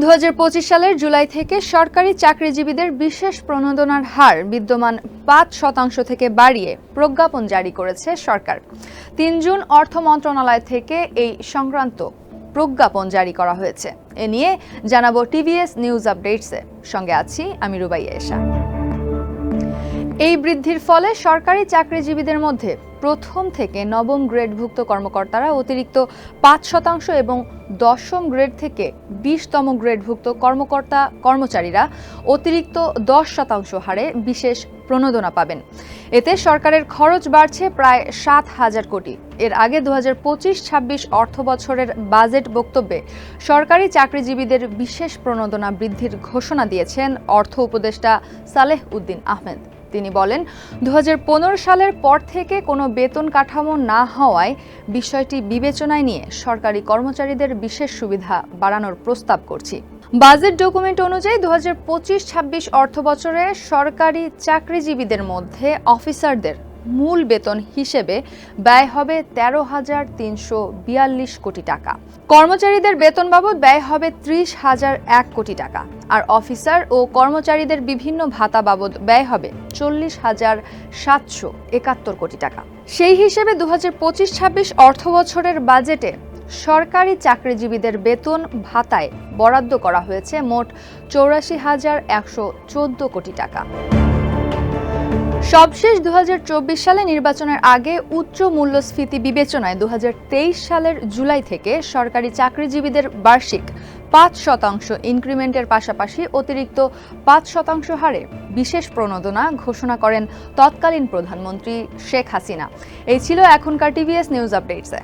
দু হাজার পঁচিশ সালের জুলাই থেকে সরকারি চাকরিজীবীদের বিশেষ প্রণোদনার হার বিদ্যমান পাঁচ শতাংশ থেকে বাড়িয়ে প্রজ্ঞাপন জারি করেছে সরকার। তিন জুন অর্থ মন্ত্রণালয় থেকে এই সংক্রান্ত প্রজ্ঞাপন জারি করা হয়েছে। এ নিয়ে জানাব টিভিএস নিউজ আপডেটসে। সঙ্গে আছি আমি রুবাইয়া এশা। এই বৃদ্ধির ফলে সরকারি চাকরিজীবীদের মধ্যে প্রথম থেকে নবম গ্রেডভুক্ত কর্মকর্তারা অতিরিক্ত পাঁচ শতাংশ এবং দশম গ্রেড থেকে বিশতম গ্রেডভুক্ত কর্মকর্তা কর্মচারীরা অতিরিক্ত দশ শতাংশ হারে বিশেষ প্রণোদনা পাবেন। এতে সরকারের খরচ বাড়ছে প্রায় সাত হাজার কোটি। এর আগে দু হাজার পঁচিশ, ছাব্বিশ অর্থ বছরের বাজেট বক্তব্যে সরকারি চাকরিজীবীদের বিশেষ প্রণোদনা বৃদ্ধির ঘোষণা দিয়েছেন অর্থ উপদেষ্টা সালেহ উদ্দিন আহমেদ। তিনি বলেন দু হাজার পনেরো সালের পর থেকে কোনো বেতন কাঠামো না হওয়ায় বিষয়টি বিবেচনায় নিয়ে সরকারি কর্মচারীদের বিশেষ সুবিধা বাড়ানোর প্রস্তাব করছি। বাজেট ডকুমেন্ট অনুযায়ী দু হাজার পঁচিশ ছাব্বিশ অর্থবছরে সরকারি চাকরিজীবীদের মধ্যে অফিসারদের মূল বেতন হিসেবে ব্যয় হবে তেরো হাজার তিনশো বিয়াল্লিশ কোটি টাকা। কর্মচারীদের বেতন বাবদ ব্যয় হবে ত্রিশ হাজার এক কোটি টাকা। আর অফিসার ও কর্মচারীদের বিভিন্ন ভাতা বাবদ ব্যয় হবে চল্লিশ হাজার সাতশো একাত্তর কোটি টাকা। সেই হিসেবে দু হাজার পঁচিশ ছাব্বিশ অর্থ বছরের বাজেটে সরকারি চাকরিজীবীদের বেতন ভাতায় বরাদ্দ করা হয়েছে মোট চৌরাশি হাজার একশো কোটি টাকা। সবশেষ দু হাজার চব্বিশ সালে নির্বাচনের আগে উচ্চ মূল্যস্ফীতি বিবেচনায় দু হাজার তেইশ সালের জুলাই থেকে সরকারি চাকরিজীবীদের বার্ষিক পাঁচ শতাংশ ইনক্রিমেন্টের পাশাপাশি অতিরিক্ত পাঁচ শতাংশ হারে বিশেষ প্রণোদনা ঘোষণা করেন তৎকালীন প্রধানমন্ত্রী শেখ হাসিনা। এই ছিল এখনকার টিভিএস নিউজ আপডেটসে।